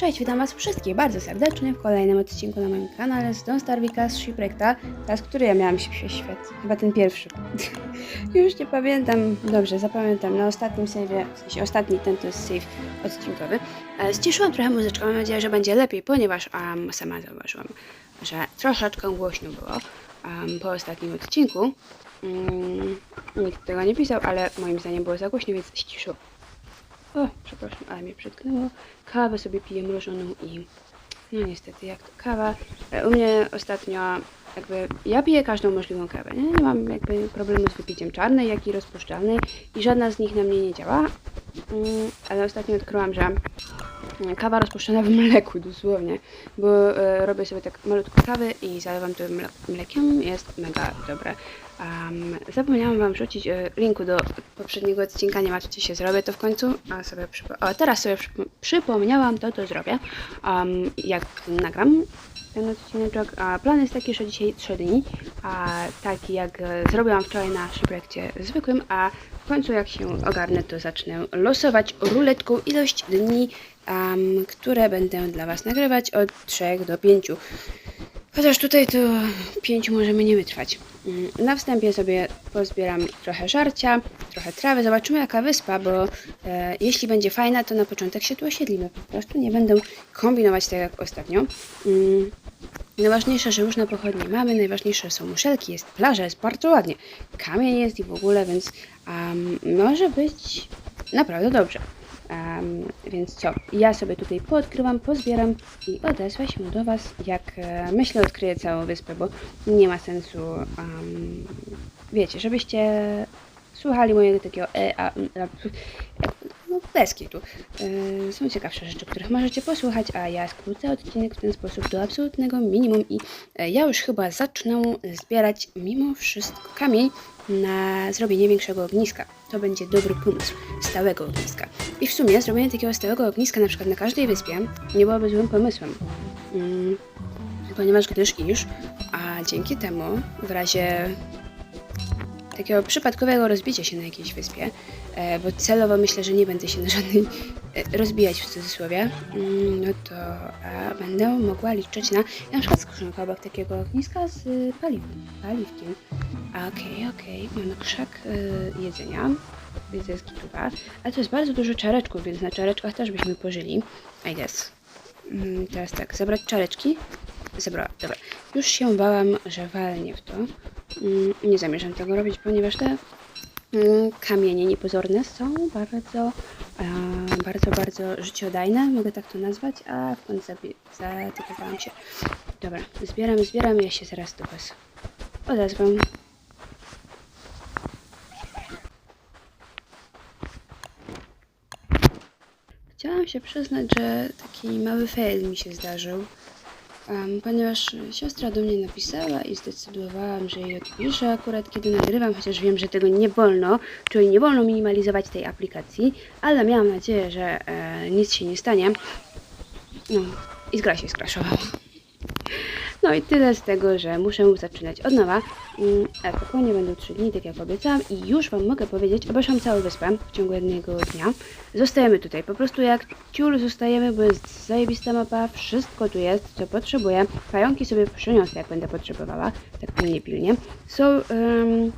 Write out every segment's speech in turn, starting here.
Cześć, witam Was wszystkich bardzo serdecznie w kolejnym odcinku na moim kanale z Don't Starve Us Shipwreckta. Teraz, który ja miałam się świat? Chyba ten pierwszy. Już nie pamiętam. Dobrze, zapamiętam. Na ostatnim save'ie, w sensie ostatni ten to jest save odcinkowy. E, Ściszyłam trochę muzyczkę, mam nadzieję, że będzie lepiej, ponieważ um, sama zauważyłam, że troszeczkę głośno było um, po ostatnim odcinku. Mm, nikt tego nie pisał, ale moim zdaniem było za głośno, więc ściszyłam. O, przepraszam, ale mnie przytknęło. Kawę sobie piję mrożoną i no niestety jak to kawa. E, U mnie ostatnio jakby ja piję każdą możliwą kawę. Nie, nie mam jakby problemu z wypiciem czarnej, jak i rozpuszczalnej i żadna z nich na mnie nie działa. Mm, ale ostatnio odkryłam, że kawa rozpuszczona w mleku dosłownie, bo e, robię sobie tak malutko kawy i zalewam to mle mlekiem, jest mega dobre. Um, zapomniałam Wam wrzucić e, linku do poprzedniego odcinka, nie martwcie się, zrobię to w końcu, a sobie o, teraz sobie przypo- przypomniałam, to to zrobię, um, jak nagram ten odcinek, a plan jest taki, że dzisiaj 3 dni, a taki jak e, zrobiłam wczoraj na szybrekcie zwykłym, a w końcu jak się ogarnę, to zacznę losować ruletką ilość dni, um, które będę dla Was nagrywać od 3 do 5. Chociaż tutaj to pięciu możemy nie wytrwać. Mm, Na wstępie sobie pozbieram trochę żarcia, trochę trawy. Zobaczymy jaka wyspa, bo e, jeśli będzie fajna, to na początek się tu osiedlimy. Po prostu nie będę kombinować tak jak ostatnio. Mm, Najważniejsze, że już na pochodnie mamy, najważniejsze są muszelki, jest plaża, jest bardzo ładnie. Kamień jest i w ogóle, więc um, może być naprawdę dobrze. Um, więc co? Ja sobie tutaj poodkrywam, pozbieram i odezwę się do Was, jak e, myślę odkryję całą wyspę, bo nie ma sensu, um, wiecie, żebyście słuchali mojego takiego e, a, a, no bez kitu. E, są ciekawsze rzeczy, których możecie posłuchać, a ja skrócę odcinek w ten sposób do absolutnego minimum i e, ja już chyba zacznę zbierać mimo wszystko kamień na zrobienie większego ogniska. To będzie dobry pomysł, stałego ogniska. I w sumie zrobienie takiego stałego ogniska na przykład na każdej wyspie nie byłoby złym pomysłem. Mm, ponieważ gdyż iż, a dzięki temu w razie takiego przypadkowego rozbicia się na jakiejś wyspie, e, bo celowo myślę, że nie będę się na żadnej e, rozbijać w cudzysłowie, mm, no to e, będę mogła liczyć na, na przykład skrzynkę obok takiego ogniska z y, paliwem, paliwkiem. Okej, okej, mamy krzak jedzenia, widzę z gituba, ale to jest bardzo dużo czareczków, więc na czareczkach też byśmy pożyli, I guess. Mm, teraz tak, zabrać czareczki. Zebrałam, dobra. Już się bałam, że walnie w to. Mm, nie zamierzam tego robić, ponieważ te mm, kamienie niepozorne są bardzo, bardzo, bardzo życiodajne, mogę tak to nazwać, a w końcu zatykowałam się. Dobra, zbieram, zbieram, ja się zaraz do Was odezwę. Chciałam się przyznać, że taki mały fail mi się zdarzył, ponieważ siostra do mnie napisała i zdecydowałam, że jej odpiszę akurat kiedy nagrywam, chociaż wiem, że tego nie wolno, czyli nie wolno minimalizować tej aplikacji, ale miałam nadzieję, że e, nic się nie stanie. No, i gra się skraszowała. No i tyle z tego, że muszę zaczynać od nowa. Mm, A spokojnie będą 3 dni, tak jak obiecałam i już Wam mogę powiedzieć, obeszłam całą wyspę w ciągu jednego dnia. Zostajemy tutaj, po prostu jak ciul zostajemy, bo jest zajebista mapa, wszystko tu jest, co potrzebuję. Pająki sobie przyniosę, jak będę potrzebowała, tak pilnie, pilnie. Są... Um,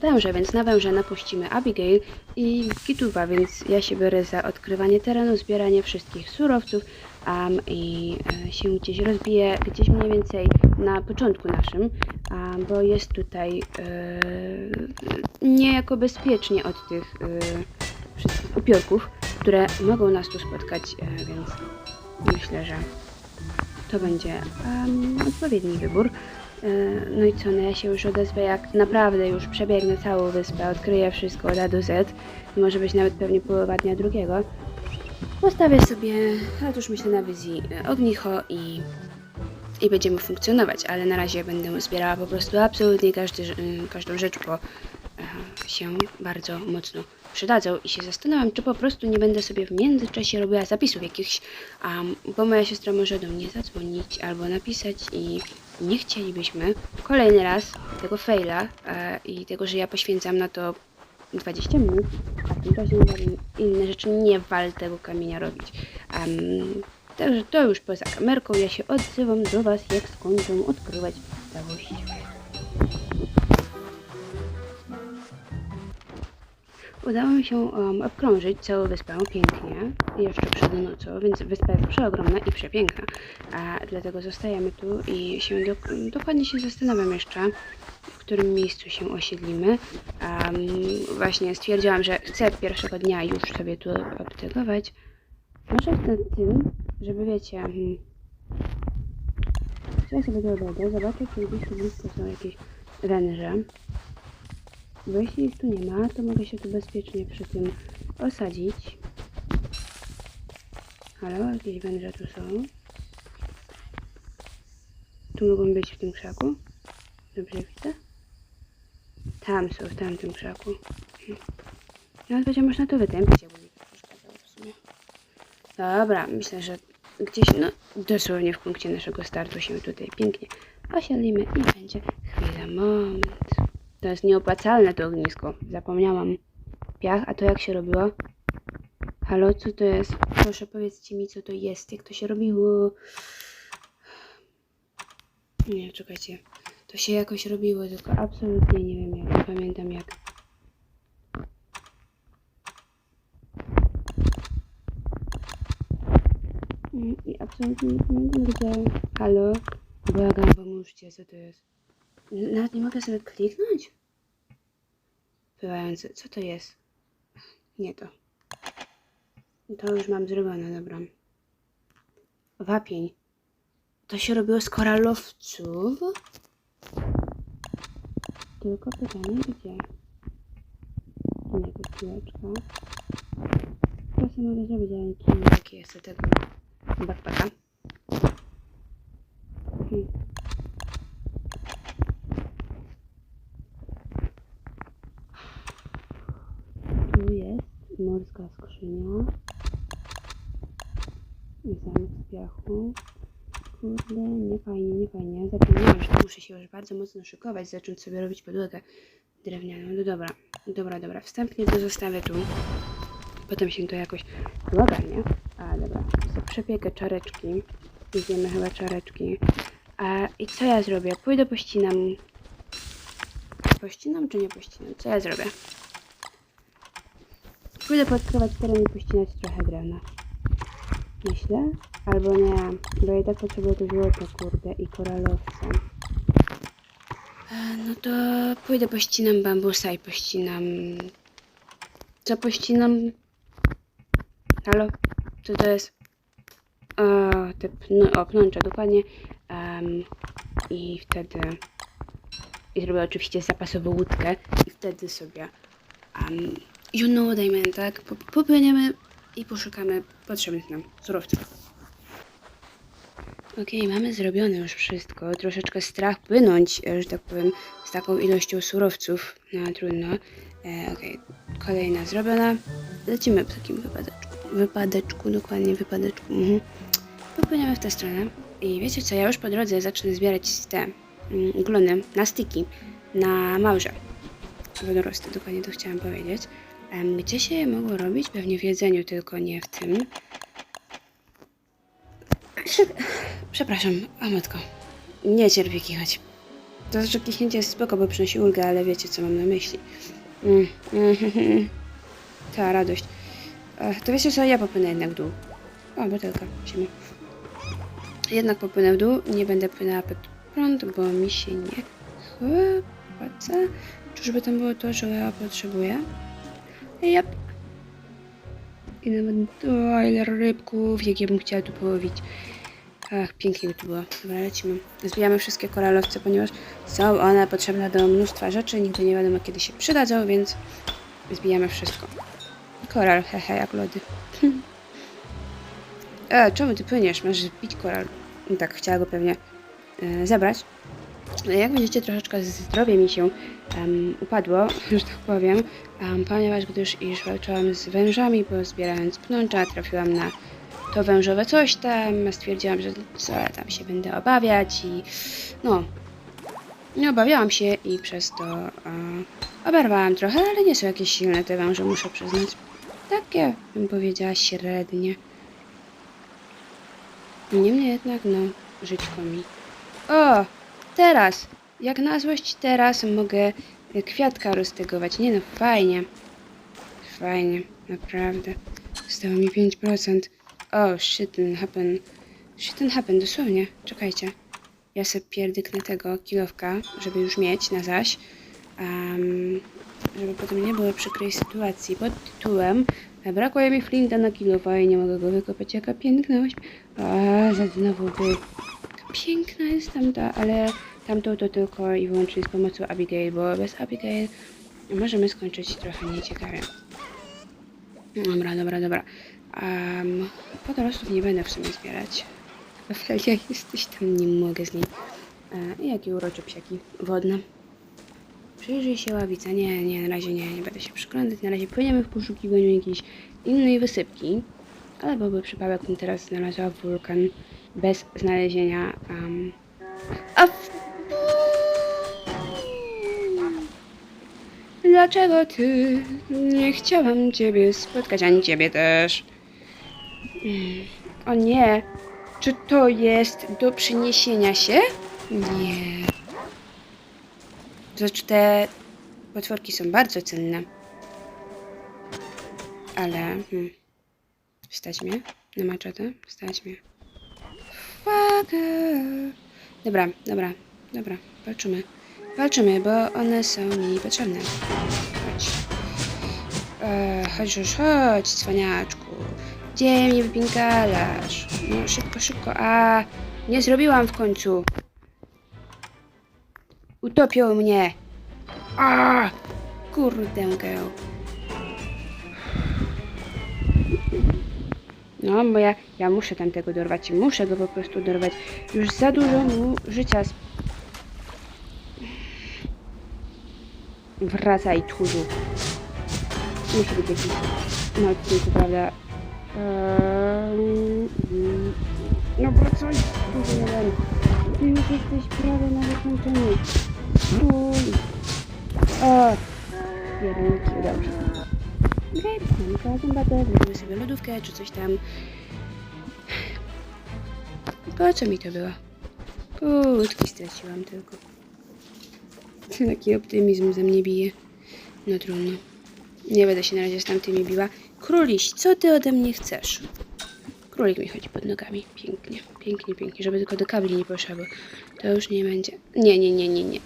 Węże, więc na węże napuścimy Abigail i Kituwa, więc ja się biorę za odkrywanie terenu, zbieranie wszystkich surowców um, i e, się gdzieś rozbiję, gdzieś mniej więcej na początku naszym, um, bo jest tutaj e, niejako bezpiecznie od tych e, wszystkich upiorków, które mogą nas tu spotkać, e, więc myślę, że to będzie em, odpowiedni wybór. No i co, no ja się już odezwę, jak naprawdę już przebiegnę całą wyspę, odkryję wszystko od A do Z. Może być nawet pewnie połowa dnia drugiego. Postawię sobie, już myślę na wizji e, ognicho i, i będziemy funkcjonować, ale na razie będę zbierała po prostu absolutnie każdy, y, każdą rzecz, bo e, się bardzo mocno przydadzą i się zastanawiam, czy po prostu nie będę sobie w międzyczasie robiła zapisów jakichś, um, bo moja siostra może do mnie zadzwonić albo napisać i nie chcielibyśmy kolejny raz tego faila e, i tego, że ja poświęcam na to 20 minut, a w tym czasie mogłabym inne rzeczy, nie wal tego kamienia robić. Um, także to już poza kamerką. Ja się odzywam do Was, jak skończę odkrywać całość. Udało mi się um, obkrążyć całą wyspę pięknie, jeszcze przed nocą, więc wyspa jest przeogromna i przepiękna, a dlatego zostajemy tu i się do, dokładnie się zastanawiam jeszcze, w którym miejscu się osiedlimy. Um, właśnie stwierdziłam, że chcę pierwszego dnia już sobie tu obtegować. Może w tym, żeby wiecie, hmm, chcę sobie to zobaczę, czy gdzieś blisko są jakieś węże. Bo jeśli ich tu nie ma, to mogę się tu bezpiecznie przy tym osadzić. Halo, jakieś węże tu są. Tu mogą być w tym krzaku. Dobrze widzę? Tam są, w tamtym krzaku. Nawet będzie można to wytępić, jakby mi to przeszkadzało w sumie. Dobra, myślę, że gdzieś, no dosłownie w punkcie naszego startu się tutaj pięknie osiedlimy i będzie chwila, moment. To jest nieopłacalne to ognisko. Zapomniałam. Piach, a to jak się robiło? Halo, co to jest? Proszę powiedzcie mi, co to jest, jak to się robiło. Nie, czekajcie. To się jakoś robiło, tylko absolutnie nie wiem jak. Nie pamiętam jak. Mm, I absolutnie nie gdzie. Halo? Błagam, pomóżcie, co to jest? Nawet nie mogę sobie kliknąć? Pływający, co to jest? Nie to. To już mam zrobione, dobra. Wapień. To się robiło z koralowców? Tylko pytanie, gdzie? Nie, to piłeczka. To sobie mogę zrobić, ale nie wiem, jaki jest tego backpacka. Hmm. Tu jest morska skrzynia. I zamek z piachu. Kurde, nie fajnie, nie fajnie. Zapomniałam, że muszę się już bardzo mocno szykować, zacząć sobie robić podłogę drewnianą. No dobra, dobra, dobra. Wstępnie to zostawię tu. Potem się to jakoś ogarnie. A dobra, to przepiekę czareczki. Zjemy chyba czareczki. A i co ja zrobię? Pójdę pościnam. Pościnam czy nie pościnam? Co ja zrobię? Pójdę podkrywać teren i pościnać trochę drewna. Myślę? Albo nie, bo i tak potrzebuję to złoto, kurde, i koralowca. E, No to pójdę pościnam bambusa i pościnam... Co pościnam? Halo? Co to jest? O, te pn o, pnącza, dokładnie. Em, I wtedy... I zrobię oczywiście zapasową łódkę i wtedy sobie... Um, you know what I mean, tak? Po- Popłyniemy i poszukamy potrzebnych nam surowców. Okej, mamy zrobione już wszystko. Troszeczkę strach płynąć, e, że tak powiem, z taką ilością surowców. No trudno. E, Okej, kolejna zrobiona. Lecimy w takim wypadeczku. Wypadeczku, dokładnie wypadeczku. Mhm. Popłyniemy w tę stronę. I wiecie co, ja już po drodze zacznę zbierać te mm, glony na styki, na małże. Wodorosty, dokładnie to chciałam powiedzieć. Gdzie się je mogło robić? Pewnie w jedzeniu, tylko nie w tym. Prze- Przepraszam, a matko. Nie cierpię kichać. To znaczy kichnięcie jest spoko, bo przynosi ulgę, ale wiecie co mam na myśli. Mm, mm, Ta radość. To wiecie co, ja popłynę jednak w dół. O, butelka, siema. Jednak popłynę w dół, nie będę płynęła pod prąd, bo mi się nie chce. Czyżby tam było to, że ja potrzebuję? Jap. I nawet o, ile rybków, jak ja bym chciała tu połowić. Ach, pięknie by tu było. Dobra, lecimy. Zbijamy wszystkie koralowce, ponieważ są one potrzebne do mnóstwa rzeczy. Nigdy nie wiadomo, kiedy się przydadzą, więc zbijamy wszystko. Koral, hehe, jak lody. e, czemu ty płyniesz? Masz zbić koral. Tak, chciała go pewnie e. Jak widzicie, troszeczkę zdrowie mi się em, upadło, że tak powiem, em, ponieważ gdyż iż walczyłam z wężami, bo zbierając pnącza trafiłam na to wężowe coś tam, stwierdziłam, że co ja tam się będę obawiać i no, nie obawiałam się i przez to e, oberwałam trochę, ale nie są jakieś silne te węże, muszę przyznać. Takie, bym powiedziała, średnie. Niemniej jednak, no, żyćko mi. O! Teraz! Jak na złość teraz mogę kwiatka roztegować. Nie no, fajnie. Fajnie, naprawdę. Zostało mi 5%. O, shit didn't happen. Shit didn't happen, dosłownie. Czekajcie. Ja sobie pierdyknę tego kilowka, żeby już mieć na zaś. Am, żeby potem nie było przykrej sytuacji pod tytułem Brakuje mi flinta na kilofa i nie mogę go wykopać. Jaka piękność. A, znowu by. Piękna jest tamta, ale tamtą to tylko i wyłącznie z pomocą Abigail, bo bez Abigail możemy skończyć trochę nieciekawie. Dobra, dobra, dobra. Um, podrostów nie będę w sumie zbierać. Ofelia, jesteś tam, nie mogę z niej. E, jakie urocze psiaki wodne. Przyjrzyj się ławica. Nie, nie, na razie nie, nie będę się przyglądać. Na razie płyniemy w poszukiwaniu jakiejś innej wysypki. Ale byłby przypadek, bym teraz znalazła wulkan bez znalezienia. Um, a Dlaczego ty? Nie chciałam ciebie spotkać, ani ciebie też. Mm, O nie. Czy to jest do przyniesienia się? Nie. Znaczy te potworki są bardzo cenne. Ale... Hmm. Stać mnie na maczetę? Stać mnie. Fuck. Dobra, dobra, dobra. Walczymy. Walczymy, bo one są mi potrzebne. Chodź. E, chodź już, chodź, cwaniaczku. Gdzie mnie wypinkalasz? No, szybko, szybko. A, nie zrobiłam w końcu. Utopią mnie. A, kurde, girl. No, bo ja, ja muszę tamtego dorwać. Muszę go po prostu dorwać. Już za dużo mu życia. Wracaj, tchórzu. Musi być jakiś na odcinku, prawda? No wracaj, kurde, jeden. Ty już jesteś prawie na wykończeniu. Uj. O, jedynki, dobrze. Okej, okay, zębatę, weźmiemy sobie lodówkę czy coś tam. Po co mi to było? Kłódki straciłam tylko. Taki optymizm ze mnie bije. No trudno. Nie będę się na razie z tamtymi biła. Króliś, co ty ode mnie chcesz? Królik mi chodzi pod nogami. Pięknie, pięknie, pięknie. Żeby tylko do kabli nie poszła, to już nie będzie. Nie, nie, nie, nie, nie.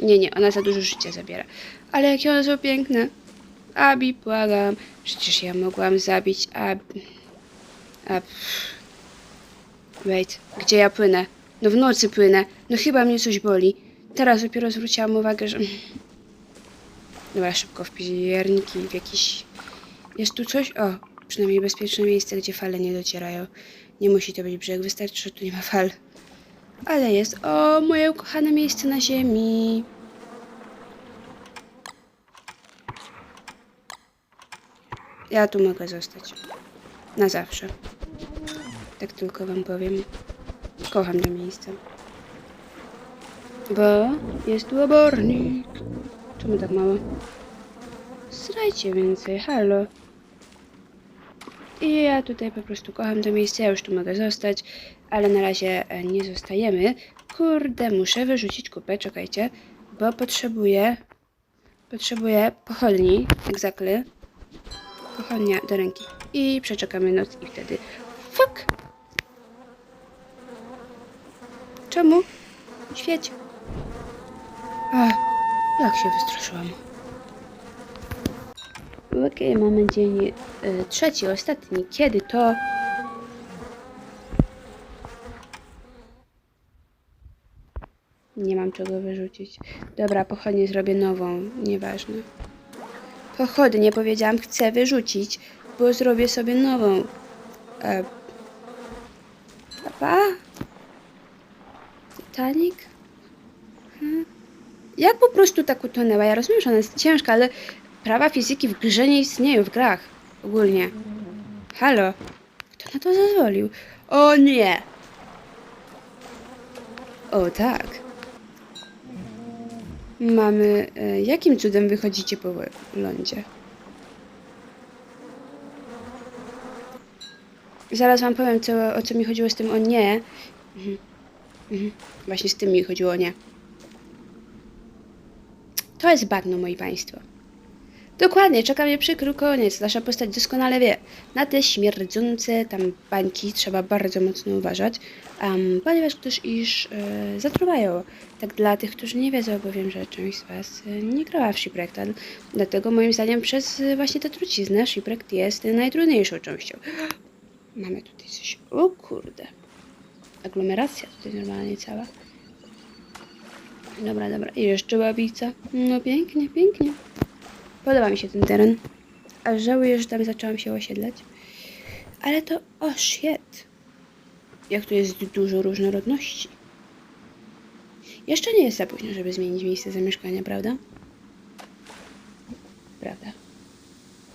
Nie, nie, ona za dużo życia zabiera. Ale jakie one są piękne. Abi, błagam. Przecież ja mogłam zabić Abi. A... Wait, gdzie ja płynę? No w nocy płynę. No chyba mnie coś boli. Teraz dopiero zwróciłam uwagę, że... Dobra, szybko w pierniki, w jakiś... Jest tu coś? O, przynajmniej bezpieczne miejsce, gdzie fale nie docierają. Nie musi to być brzeg, wystarczy, że tu nie ma fal. Ale jest. O, moje ukochane miejsce na ziemi. Ja tu mogę zostać. Na zawsze. Tak tylko wam powiem. Kocham to miejsce. Bo jest tu obornik. Czemu tak mało? Srajcie więcej, halo. I ja tutaj po prostu kocham to miejsce, ja już tu mogę zostać, ale na razie e, nie zostajemy. Kurde, muszę wyrzucić kupę, czekajcie, bo potrzebuję, potrzebuję pochodni, exactly. Pochodnia do ręki. I przeczekamy noc i wtedy, fuck! Czemu? Świeć. Ach, jak się wystraszyłam. Okej, mamy dzień y, trzeci, ostatni. Kiedy to? Nie mam czego wyrzucić. Dobra, pochodnie zrobię nową. Nieważne. Pochodnie powiedziałam, chcę wyrzucić, bo zrobię sobie nową. E... Papa? Titanic? Hmm? Jak po prostu tak utonęła? Ja rozumiem, że ona jest ciężka, ale prawa fizyki w grze nie istnieją, w grach ogólnie. Halo? Kto na to zezwolił? O nie! O tak. Mamy... E, jakim cudem wychodzicie po lądzie? Zaraz wam powiem, co, o co mi chodziło z tym o nie. Mhm. Mhm. Właśnie z tym mi chodziło o nie. To jest bagno, moi państwo. Dokładnie, czeka mnie przykry koniec. Nasza postać doskonale wie. Na te śmierdzące tam bańki trzeba bardzo mocno uważać, um, ponieważ też iż e, zatruwają. Tak dla tych, którzy nie wiedzą, bowiem, że część z Was e, nie grała w Shipwreck. Dlatego moim zdaniem przez e, właśnie tę truciznę Shipwreck jest najtrudniejszą częścią. Mamy tutaj coś. O kurde. Aglomeracja tutaj normalnie cała. Dobra, dobra. I jeszcze babica. No pięknie, pięknie. Podoba mi się ten teren. Aż żałuję, że tam zaczęłam się osiedlać. Ale to... O, shit. Jak tu jest dużo różnorodności. Jeszcze nie jest za późno, żeby zmienić miejsce zamieszkania, prawda? Prawda.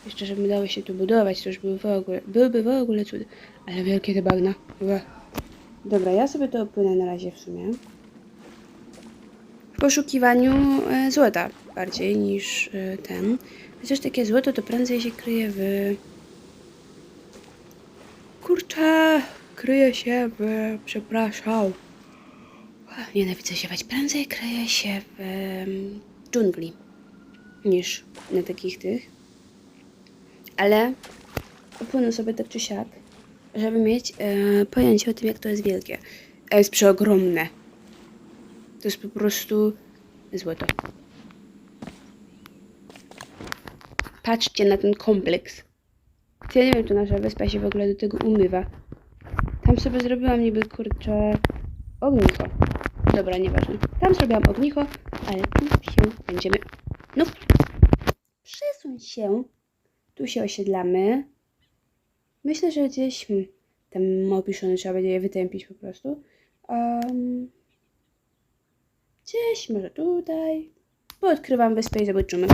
Jeszcze, żeby dało się tu budować, to już były w ogóle, byłyby w ogóle cudy. Ale wielkie te bagna. Dobra, ja sobie to opłynę na razie w sumie. Poszukiwaniu e, złota bardziej niż e, ten. Chociaż takie złoto to prędzej się kryje w... Kurczę, kryje się w... Przepraszam. Nienawidzę ziewać. Prędzej kryje się w dżungli niż na takich tych. Ale opłynę sobie tak czy siak, żeby mieć e, pojęcie o tym, jak to jest wielkie. A jest przeogromne. To jest po prostu złoto. Patrzcie na ten kompleks. Ja nie wiem, czy nasza wyspa się w ogóle do tego umywa. Tam sobie zrobiłam niby, kurczę, ognicho. Dobra, nieważne. Tam zrobiłam ognicho, ale tu się będziemy... No, przesuń się. Tu się osiedlamy. Myślę, że gdzieś... Hmm, ten mopiszony trzeba będzie je wytępić po prostu. Um, gdzieś, może tutaj. Poodkrywam wyspę i zobaczymy.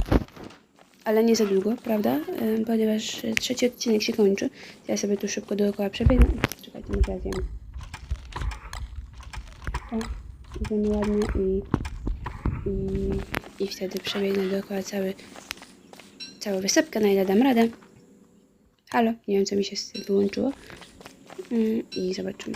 Ale nie za długo, prawda? Ponieważ trzeci odcinek się kończy. Ja sobie tu szybko dookoła przebiegnę. Czekajcie, może ja zjem. Zjem ładnie i, i, i wtedy przebiegnę dookoła cały, całą wysepkę, na ile dam radę. Halo, nie wiem co mi się wyłączyło. Ym, I zobaczymy.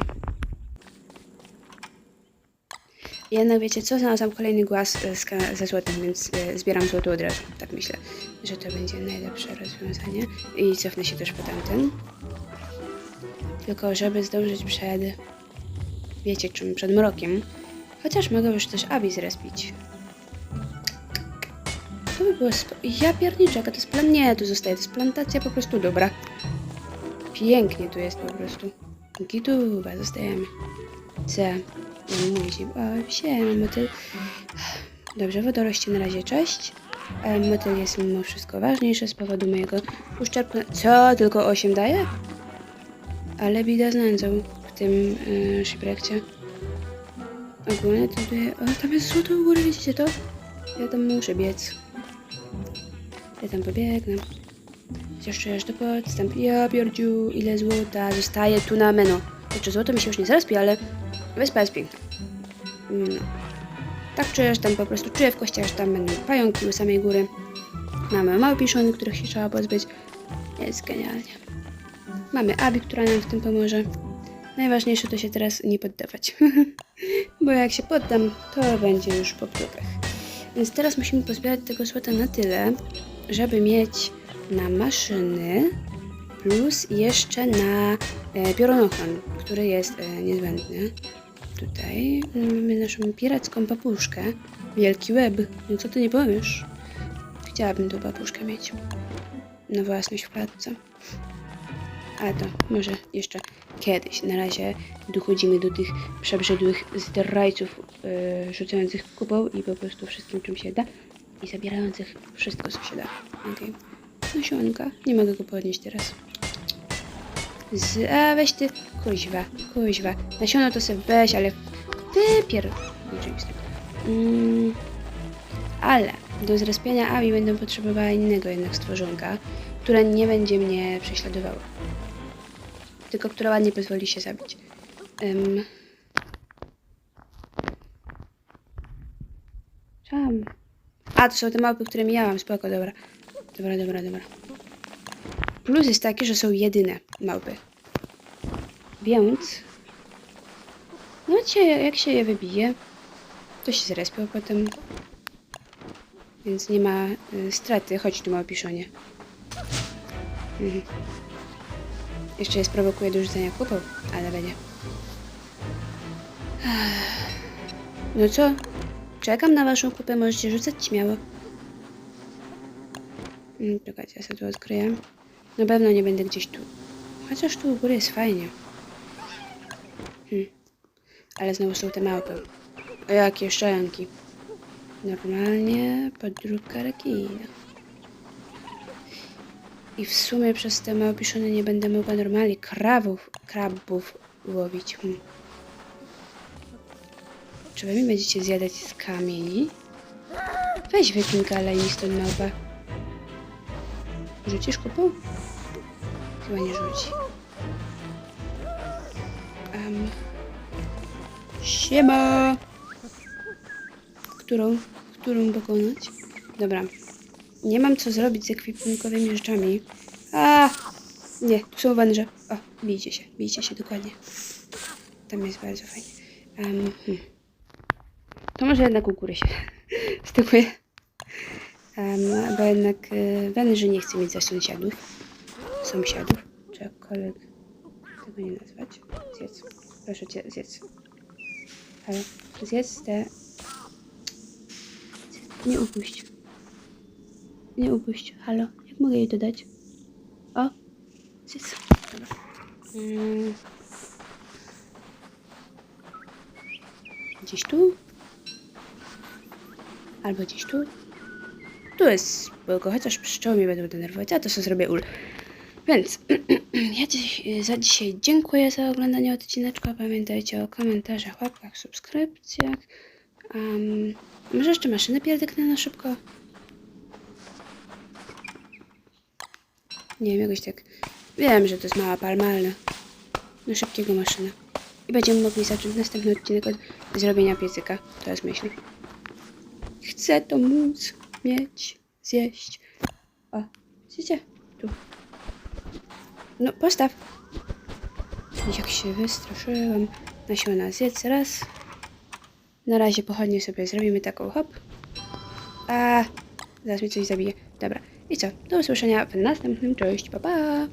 Jednak wiecie co, znalazłam kolejny głaz e, ze złotem, więc e, zbieram złoto od razu. Tak myślę, że to będzie najlepsze rozwiązanie. I cofnę się też po tamten. Tylko żeby zdążyć przed, wiecie czym, przed mrokiem. Chociaż mogę już też Abi zrespić. To by było spo... Ja pierniczę, jaka to jest plan... Nie, tu zostaje, to jest plantacja po prostu dobra. Pięknie tu jest po prostu. Gituba, zostajemy. Co? Musi. O, siema, motyl. Dobrze, wodoroście na razie cześć. E, Motyl jest mimo wszystko ważniejszy z powodu mojego uszczerbku. Co? Tylko 8 daje? Ale bida z nędzą w tym yy, szybrekcie. Ogólnie tutaj... O, tam jest złoto u góry, widzicie to? Ja tam muszę biec. Ja tam pobiegnę. Czujesz to podstęp. Ja pierdziu, ile złota zostaje tu na menu. Znaczy złoto mi się już nie zrespi, ale wyspa jest piękna. No. Tak czuję, że tam po prostu czuję w kościach, że tam będą pająki u samej góry. Mamy małpiszony, których się trzeba pozbyć. Jest genialnie. Mamy Abi, która nam w tym pomoże. Najważniejsze to się teraz nie poddawać. Bo jak się poddam, to będzie już po plugach. Więc teraz musimy pozbierać tego złota na tyle, żeby mieć na maszyny plus jeszcze na e, piorunochron, który jest e, niezbędny. Tutaj mamy naszą piracką papuszkę. Wielki łeb. No co ty nie powiesz? Chciałabym tą papuszkę mieć. Na własność w klatce. A to może jeszcze kiedyś. Na razie dochodzimy do tych przebrzydłych zdrajców yy, rzucających kupą i po prostu wszystkim czym się da i zabierających wszystko co się da. Okej. Nasionka. Nie mogę go podnieść teraz. Z... A weź ty. Kuźwa, kuźwa. Nasiono to sobie weź, ale wypier... Mm, ale do zrespienia Abi będę potrzebowała innego jednak stworzonka, które nie będzie mnie prześladowało. Tylko które ładnie pozwoli się zabić. Um. A, to są te małpy, które mijałam. Spoko, dobra. Dobra, dobra, dobra. Plus jest taki, że są jedyne małpy. Więc... No jak się je wybije, to się zrespią potem. Więc nie ma y, straty. Chodź tu, małpiszonie. Mhm. Jeszcze je sprowokuję do rzucenia kupą, ale będzie. No co? Czekam na waszą kupę, możecie rzucać śmiało. Mm, Czekajcie, ja sobie tu odkryję. Na pewno nie będę gdzieś tu. Chociaż tu u góry jest fajnie. Hmm. Ale znowu są te małpy. O jakie szczęki. Normalnie podróbka rekina. I w sumie przez te małpiszony nie będę mogła normalnie krawów, krabów łowić. Hmm. Czy wy mi będziecie zjadać z kamieni? Weź wypinka stąd małpa. Rzucisz kupą? Chyba nie rzuci. Siema! Którą? Którą pokonać? Dobra. Nie mam co zrobić z ekwipunkowymi rzeczami. A! Nie, tu są węże. O, bijcie się, bijcie się dokładnie. Tam jest bardzo fajnie. Um, hmm. To może jednak u góry się stykuje. Um, bo jednak y, węży nie chce mieć za sąsiadów. Sąsiadów. Czy jakkolwiek tego nie nazwać. Zjedz. Proszę cię, zjedz. Ale zjedz te... Nie upuść. Nie upuść. Halo, jak mogę jej dodać? O, zjedz. Dobra. Mm. Gdzieś tu? Albo gdzieś tu? Tu jest spoko, chociaż pszczoły mnie będą denerwować, a to sobie zrobię ul. Więc ja dziś, za dzisiaj dziękuję za oglądanie odcineczka. Pamiętajcie o komentarzach, łapkach, subskrypcjach. Um, może jeszcze maszynę pierdyknę na szybko? Nie wiem, jakoś tak. Wiem, że to jest mała palma, ale na szybkiego maszyna. I będziemy mogli zacząć następny odcinek od zrobienia piecyka. To jest myśl. Chcę to móc mieć, zjeść. O, widzicie? Tu. No, postaw. Jak się wystraszyłam. Nasiona zjedz raz. Na razie pochodnie sobie zrobimy taką hop. A, zaraz mi coś zabije. Dobra. I co? Do usłyszenia w następnym. Cześć, pa pa!